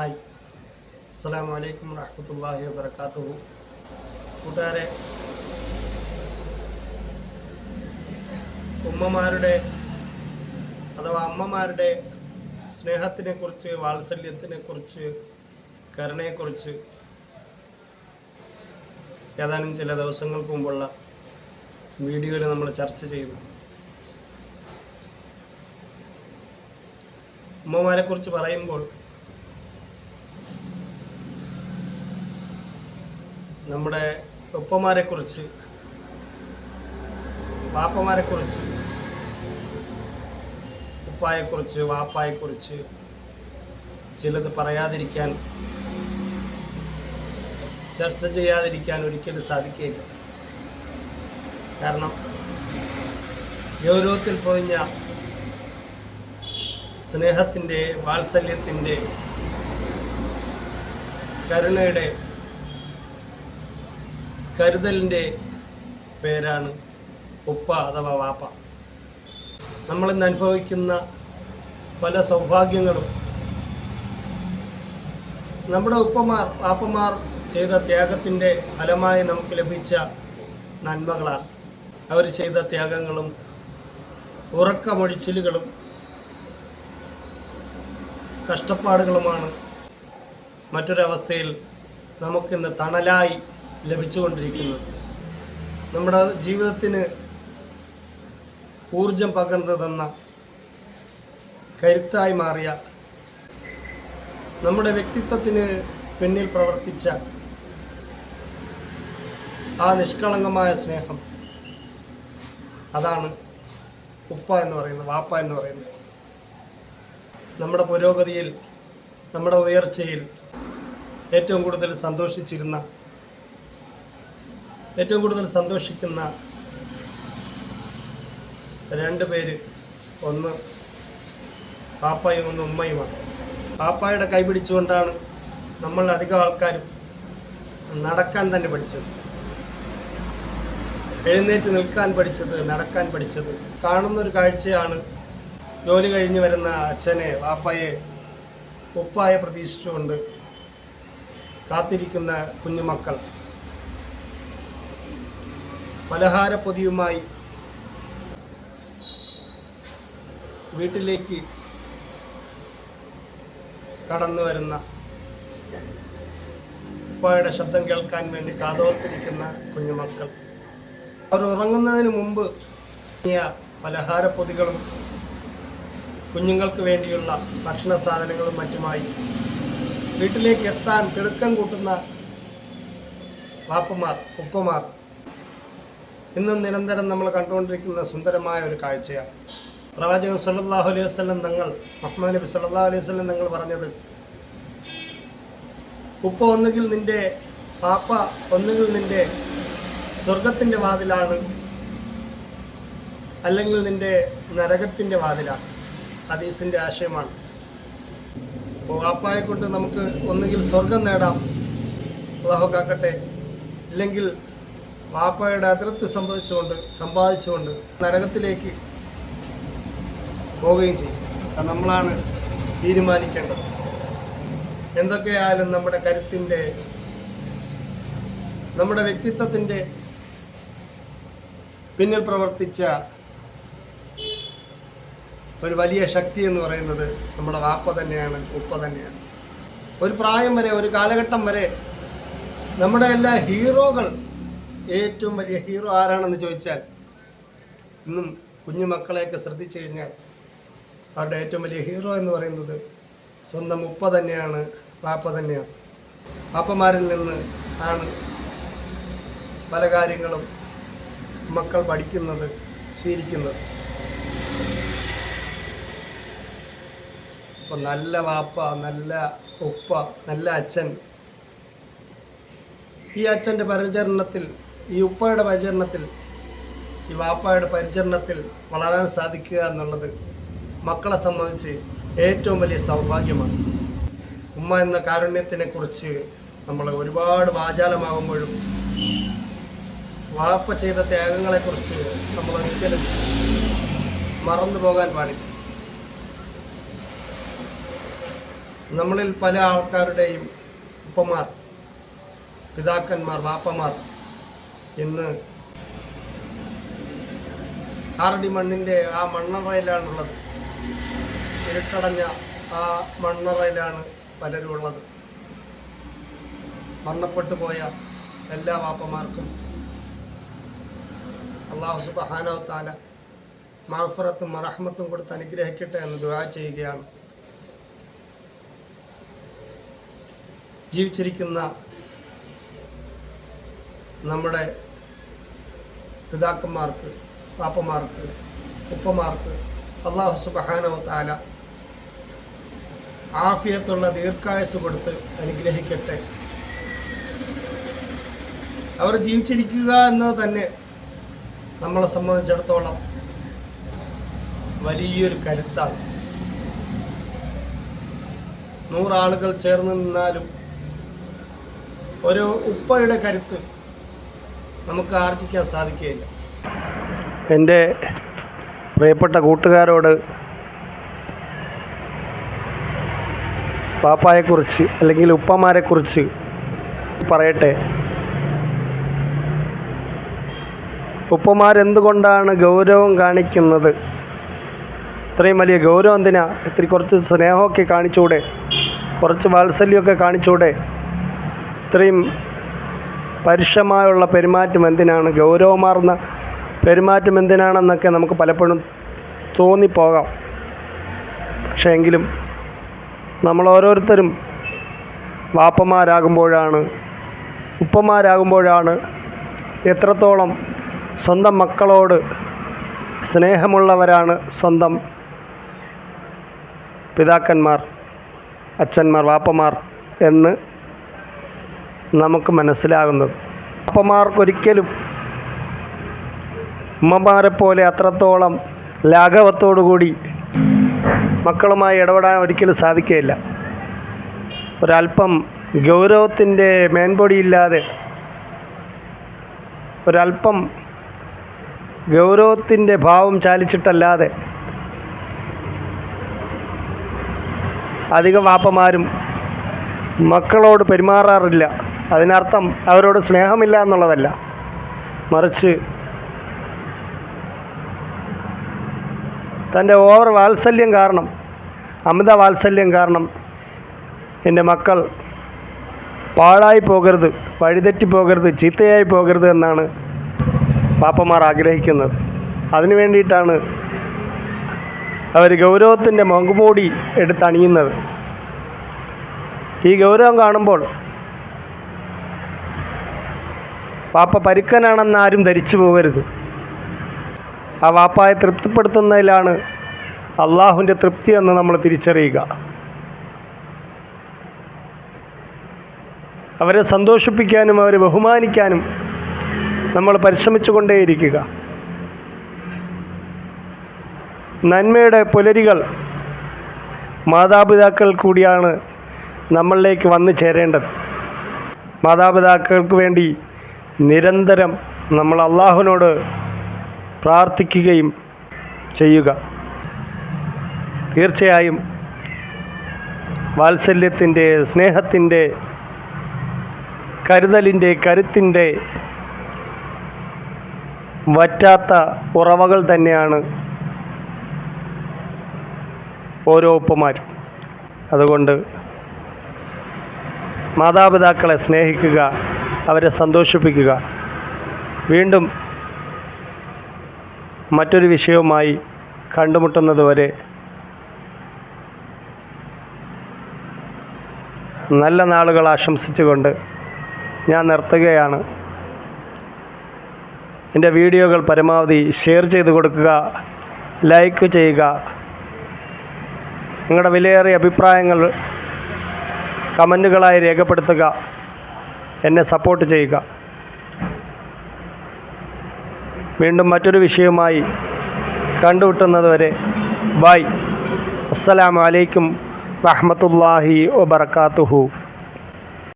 Hi. അസ്സാം വലൈക്കും വാഹമത്തല്ലാഹി വാത്തു കൂട്ടുകാരെ ഉമ്മമാരുടെ അഥവാ അമ്മമാരുടെ സ്നേഹത്തിനെ കുറിച്ച് വാത്സല്യത്തിനെ കുറിച്ച് കരുണയെക്കുറിച്ച് ഏതാനും ചില ദിവസങ്ങൾക്ക് മുമ്പുള്ള വീഡിയോയിൽ നമ്മൾ ചർച്ച ചെയ്തു ഉമ്മമാരെ കുറിച്ച് പറയുമ്പോൾ നമ്മുടെ ഉപ്പമാരെ കുറിച്ച് വാപ്പമാരെ കുറിച്ച് ഉപ്പായെക്കുറിച്ച് വാപ്പായെക്കുറിച്ച് ചിലത് പറയാതിരിക്കാൻ ചർച്ച ചെയ്യാതിരിക്കാൻ ഒരിക്കലും സാധിക്കില്ല കാരണം ഗൗരവത്തിൽ പൊതിഞ്ഞ സ്നേഹത്തിന്റെ വാത്സല്യത്തിന്റെ കരുണയുടെ കരുതലിന്റെ പേരാണ് ഉപ്പ അഥവാ വാപ്പ. നമ്മളിന്ന് അനുഭവിക്കുന്ന പല സൗഭാഗ്യങ്ങളും നമ്മുടെ ഉപ്പമാർ വാപ്പമാർ ചെയ്ത ത്യാഗത്തിന്റെ ഫലമായി നമുക്ക് ലഭിച്ച നന്മകളാണ്. അവർ ചെയ്ത ത്യാഗങ്ങളും ഉറക്കമൊഴിച്ചിലുകളും കഷ്ടപ്പാടുകളുമാണ്. മറ്റൊരവസ്ഥയിൽ നമുക്കിന്ന് തണലായി ലഭിച്ചുകൊണ്ടിരിക്കുന്നത്. നമ്മുടെ ജീവിതത്തിന് ഊർജം പകർന്നു തന്ന കരുത്തായി മാറിയ നമ്മുടെ വ്യക്തിത്വത്തിന് പിന്നിൽ പ്രവർത്തിച്ച ആ നിഷ്കളങ്കമായ സ്നേഹം അതാണ് ഉപ്പ എന്ന് പറയുന്നത് വാപ്പ എന്ന് പറയുന്നത്. നമ്മുടെ പുരോഗതിയിൽ നമ്മുടെ ഉയർച്ചയിൽ ഏറ്റവും കൂടുതൽ സന്തോഷിച്ചിരുന്ന ഏറ്റവും കൂടുതൽ സന്തോഷിക്കുന്ന രണ്ട് പേര്. ഒന്ന് പാപ്പയും ഒന്ന് ഉമ്മയുമാണ്. പാപ്പായുടെ കൈപിടിച്ചുകൊണ്ടാണ് നമ്മൾ അധികം ആൾക്കാരും നടക്കാൻ തന്നെ പഠിച്ചത്. എഴുന്നേറ്റ് നിൽക്കാൻ പഠിച്ചത് നടക്കാൻ പഠിച്ചത്. കാണുന്നൊരു കാഴ്ചയാണ് ജോലി കഴിഞ്ഞ് വരുന്ന അച്ഛനെ പാപ്പയെ ഉപ്പായെ പ്രതീക്ഷിച്ചുകൊണ്ട് കാത്തിരിക്കുന്ന കുഞ്ഞുമക്കൾ. പലഹാരപ്പൊതിയുമായി വീട്ടിലേക്ക് കടന്നു വരുന്ന ഉപ്പായുടെ ശബ്ദം കേൾക്കാൻ വേണ്ടി കാതോർത്തിരിക്കുന്ന കുഞ്ഞുമക്കൾ. അവർ ഉറങ്ങുന്നതിന് മുമ്പ് പലഹാര പലഹാരപ്പൊതികളും കുഞ്ഞുങ്ങൾക്ക് വേണ്ടിയുള്ള ഭക്ഷണ സാധനങ്ങളും മറ്റുമായി വീട്ടിലേക്ക് എത്താൻ തിടുക്കം കൂട്ടുന്ന വാപ്പമാർ ഉപ്പമാർ ഇന്നും നിരന്തരം നമ്മൾ കണ്ടുകൊണ്ടിരിക്കുന്ന സുന്ദരമായ ഒരു കാഴ്ചയാണ്. പ്രവാചകൻ സല്ലാഹു അലൈഹി വസ്ലം തങ്ങൾ മുഹമ്മദ് നബി സല്ലാ അലൈഹി വസ്ലം തങ്ങൾ പറഞ്ഞത് ഉപ്പ ഒന്നുകിൽ നിന്റെ പാപ്പ ഒന്നുകിൽ നിന്റെ സ്വർഗത്തിന്റെ വാതിലാണ് അല്ലെങ്കിൽ നിന്റെ നരകത്തിന്റെ വാതിലാണ്. ഹദീസിന്റെ ആശയമാണ്. അപ്പോൾ കൊണ്ട് നമുക്ക് ഒന്നുകിൽ സ്വർഗം നേടാം അള്ളാഹു കാക്കട്ടെ ഇല്ലെങ്കിൽ വാപ്പയുടെ അതിർത്തി സംഭവിച്ചുകൊണ്ട് സമ്പാദിച്ചുകൊണ്ട് നരകത്തിലേക്ക് പോവുകയും ചെയ്യും. അത് നമ്മളാണ് തീരുമാനിക്കേണ്ടത്. എന്തൊക്കെയായാലും നമ്മുടെ കരുത്തിന്റെ നമ്മുടെ വ്യക്തിത്വത്തിന്റെ പിന്നിൽ പ്രവർത്തിച്ച ഒരു വലിയ ശക്തി എന്ന് പറയുന്നത് നമ്മുടെ വാപ്പ തന്നെയാണ് ഉപ്പ തന്നെയാണ്. ഒരു പ്രായം വരെ ഒരു കാലഘട്ടം വരെ നമ്മുടെ എല്ലാ ഹീറോകൾ ഏറ്റവും വലിയ ഹീറോ ആരാണെന്ന് ചോദിച്ചാൽ ഇന്നും കുഞ്ഞു മക്കളെയൊക്കെ ശ്രദ്ധിച്ചു കഴിഞ്ഞാൽ അവരുടെ ഏറ്റവും വലിയ ഹീറോ എന്ന് പറയുന്നത് സ്വന്തം ഉപ്പ തന്നെയാണ് പാപ്പ തന്നെയാണ്. പാപ്പമാരിൽ നിന്ന് ആണ് പല കാര്യങ്ങളും മക്കൾ പഠിക്കുന്നത് ശീലിക്കുന്നത്. അപ്പോൾ നല്ല വാപ്പ നല്ല ഉപ്പ നല്ല അച്ഛൻ. ഈ അച്ഛന്റെ പരിചരണത്തിൽ ഈ ഉപ്പയുടെ പരിചരണത്തിൽ ഈ വാപ്പയുടെ പരിചരണത്തിൽ വളരാൻ സാധിക്കുക എന്നുള്ളത് മക്കളെ സംബന്ധിച്ച് ഏറ്റവും വലിയ സൗഭാഗ്യമാണ്. ഉമ്മ എന്ന കാരുണ്യത്തിനെ കുറിച്ച് നമ്മൾ ഒരുപാട് വാചാലമാകുമ്പോഴും വാപ്പ ചെയ്ത ത്യാഗങ്ങളെക്കുറിച്ച് നമ്മൾ ഒരിക്കലും മറന്നു പോകാൻ പാടില്ല. നമ്മളിൽ പല ആൾക്കാരുടെയും ഉപ്പമാർ പിതാക്കന്മാർ വാപ്പമാർ ഇന്ന് ആറടി മണ്ണിന്റെ ആ മണ്ണറയിലാണുള്ളത് ഇരുട്ടടഞ്ഞ ആ മണ്ണറയിലാണ് പലരും ഉള്ളത്. മരണപ്പെട്ടു പോയ എല്ലാ വാപ്പമാർക്കും അള്ളാഹു സുബഹാനോ മാഫറത്തും മറഹമത്തും കൊടുത്ത് അനുഗ്രഹിക്കട്ടെ എന്ന് ദുആ ചെയ്യുകയാണ്. ജീവിച്ചിരിക്കുന്ന നമ്മുടെ പിതാക്കന്മാർക്ക് പാപ്പമാർക്ക് ഉപ്പമാർക്ക് അള്ളാഹു സുബഹാനോ താല ആഫിയത്തുള്ള ദീർഘായുസ് കൊടുത്ത് അനുഗ്രഹിക്കട്ടെ. അവർ ജീവിച്ചിരിക്കുക എന്നത് തന്നെ നമ്മളെ സംബന്ധിച്ചിടത്തോളം വലിയൊരു കരുത്താണ്. നൂറാളുകൾ ചേർന്ന് നിന്നാലും ഒരു ഉപ്പയുടെ കരുത്ത് നമുക്ക് ആർജിക്കാൻ സാധിക്കുകയില്ല. എന്റെ പ്രിയപ്പെട്ട കൂട്ടുകാരോട് പാപ്പായെക്കുറിച്ച് അല്ലെങ്കിൽ ഉപ്പമാരെക്കുറിച്ച് പറയട്ടെ. ഉപ്പമാരെന്തുകൊണ്ടാണ് ഗൗരവം കാണിക്കുന്നത്? ഇത്രയും വലിയ ഗൗരവം എന്തിനാ? ഇത്തിരി കുറച്ച് സ്നേഹമൊക്കെ കാണിച്ചൂടെ? കുറച്ച് വാത്സല്യമൊക്കെ കാണിച്ചൂടെ? ഇത്രയും പരുഷമായുള്ള പെരുമാറ്റം എന്തിനാണ്? ഗൗരവമാർന്ന പെരുമാറ്റം എന്തിനാണെന്നൊക്കെ നമുക്ക് പലപ്പോഴും തോന്നിപ്പോകാം. പക്ഷേ എങ്കിലും നമ്മൾ ഓരോരുത്തരും വാപ്പമാരാകുമ്പോഴാണ് ഉപ്പമാരാകുമ്പോഴാണ് എത്രത്തോളം സ്വന്തം മക്കളോട് സ്നേഹമുള്ളവരാണ് സ്വന്തം പിതാക്കന്മാർ അച്ഛന്മാർ വാപ്പമാർ എന്ന് നമുക്ക് മനസ്സിലാകുന്നത്. അപ്പമാർക്കൊരിക്കലും ഉമ്മമാരെപ്പോലെ അത്രത്തോളം ലാഘവത്തോടുകൂടി മക്കളുമായി ഇടപെടാൻ ഒരിക്കലും സാധിക്കുകയില്ല. ഒരല്പം ഗൗരവത്തിന്റെ മേൻപൊടിയില്ലാതെ ഒരല്പം ഗൗരവത്തിന്റെ ഭാവം ചാലിച്ചിട്ടല്ലാതെ അധികം വാപ്പമാരും മക്കളോട് പെരുമാറാറില്ല. അതിനർത്ഥം അവരോട് സ്നേഹമില്ല എന്നുള്ളതല്ല. മറിച്ച് തന്റെ ഓവർ വാത്സല്യം കാരണം അമിത വാത്സല്യം കാരണം എന്റെ മക്കൾ പാഴായി പോകരുത് വഴിതെറ്റി പോകരുത് ചീത്തയായി പോകരുത് എന്നാണ് പാപ്പമാർ ആഗ്രഹിക്കുന്നത്. അതിനു വേണ്ടിയിട്ടാണ് അവർ ഗൗരവത്തിന്റെ മങ്കുമൂടി എടുത്തണിയുന്നത്. ഈ ഗൗരവം കാണുമ്പോൾ പാപ്പ പരുക്കനാണെന്ന് ആരും ധരിച്ചു പോകരുത്. ആ വാപ്പായെ തൃപ്തിപ്പെടുത്തുന്നതിലാണ് അള്ളാഹുവിന്റെ തൃപ്തി എന്ന് നമ്മൾ തിരിച്ചറിയുക. അവരെ സന്തോഷിപ്പിക്കാനും അവരെ ബഹുമാനിക്കാനും നമ്മൾ പരിശ്രമിച്ചു കൊണ്ടേയിരിക്കുക നന്മയുടെ പുലരികൾ മാതാപിതാക്കൾ കൂടിയാണ് നമ്മളിലേക്ക് വന്നു ചേരേണ്ടത്. മാതാപിതാക്കൾക്ക് വേണ്ടി നിരന്തരം നമ്മൾ അള്ളാഹുവിനോട് പ്രാർത്ഥിക്കുകയും ചെയ്യുക. തീർച്ചയായും വാത്സല്യത്തിന്റെ സ്നേഹത്തിന്റെ കരുതലിന്റെ കരുത്തിന്റെ വറ്റാത്ത ഉറവകൾ തന്നെയാണ് ഓരോ ഉപ്പമാരും. അതുകൊണ്ട് മാതാപിതാക്കളെ സ്നേഹിക്കുക അവരെ സന്തോഷിപ്പിക്കുക. വീണ്ടും മറ്റൊരു വിഷയവുമായി കണ്ടുമുട്ടുന്നതുവരെ നല്ല നാളുകൾ ആശംസിച്ചുകൊണ്ട് ഞാൻ നിർത്തുകയാണ്. എന്റെ വീഡിയോകൾ പരമാവധി ഷെയർ ചെയ്ത് കൊടുക്കുക ലൈക്ക് ചെയ്യുക. നിങ്ങളുടെ വിലയേറിയ അഭിപ്രായങ്ങൾ കമന്റുകളായി രേഖപ്പെടുത്തുക. എന്നെ സപ്പോർട്ട് ചെയ്യുക. വീണ്ടും മറ്റൊരു വിഷയവുമായി കണ്ടുമുട്ടുന്നതുവരെ ബൈ അസ്സലാമലൈക്കും അലൈക്കും വഹ്മത്തുള്ളാഹി വബർക്കാത്തുഹു